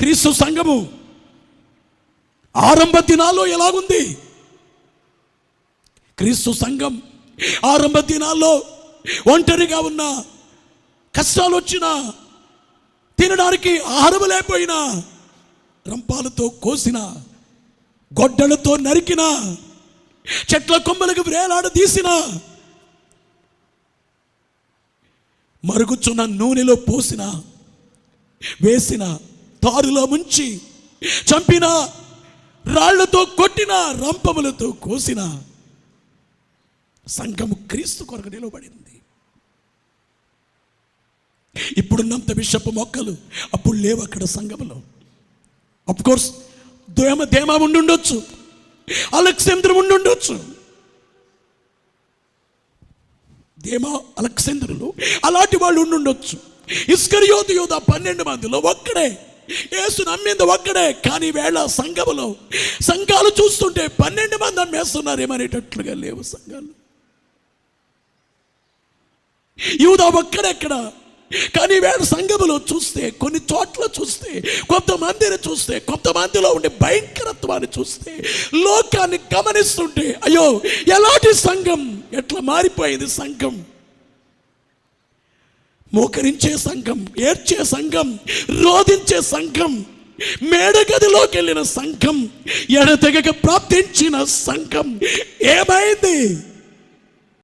క్రీస్తు సంఘము ఆరంభ దినాల్లో ఎలాగుంది? క్రీస్తు సంఘం ఆరంభ దినాల్లో ఒంటరిగా ఉన్న కష్టాలు వచ్చినా తినడానికి ఆహారం లేకపోయినా రంపాలతో కోసిన గొడ్డలతో నరికిన చెట్ల కొమ్మలకు వేలాడదీసిన మరుగుచున్న నూనెలో పోసిన వేసిన తారులో ముంచి చంపిన రాళ్ళతో కొట్టిన రంపములతో కోసిన సంఘము క్రీస్తు కొరకు నిలబడింది ఇప్పుడున్నంత బిషప్ మొక్కలు అప్పుడు లేవు అక్కడ సంఘములో. అఫ్ కోర్స్ దేమ దేమ ఉండుండొచ్చు అలెక్సేంద్ర ఉండుండొచ్చు. దేమ అలెక్సేంద్రులు అలాంటి వాళ్ళు ఉండుండొచ్చు. ఇస్కరియోధ యోధ పన్నెండు మందిలో ఒక్కడే. యేసు నమ్మింది ఒక్కడే కానీ వేళ సంఘములో సంఘాలు చూస్తుంటే పన్నెండు మంది అమ్మేస్తున్నారేమనేటట్లుగా లేవు సంఘాలు. యూదా ఒక్కడెక్కడ కానీ వేళ సంఘములో చూస్తే కొన్ని చోట్ల చూస్తే కొంతమందిని చూస్తే కొంతమందిలో ఉండే భయంకరత్వాన్ని చూస్తే లోకాన్ని గమనిస్తుంటే అయ్యో ఎలాంటి సంఘం? ఎట్లా మారిపోయింది సంఘం? మోకరించే సంఘం ఏడ్చే సంఘం రోధించే సంఘం మేడగదిలోకి వెళ్ళిన సంఘం ఎడతెగక ప్రార్థించిన సంఘం. ఏమైంది?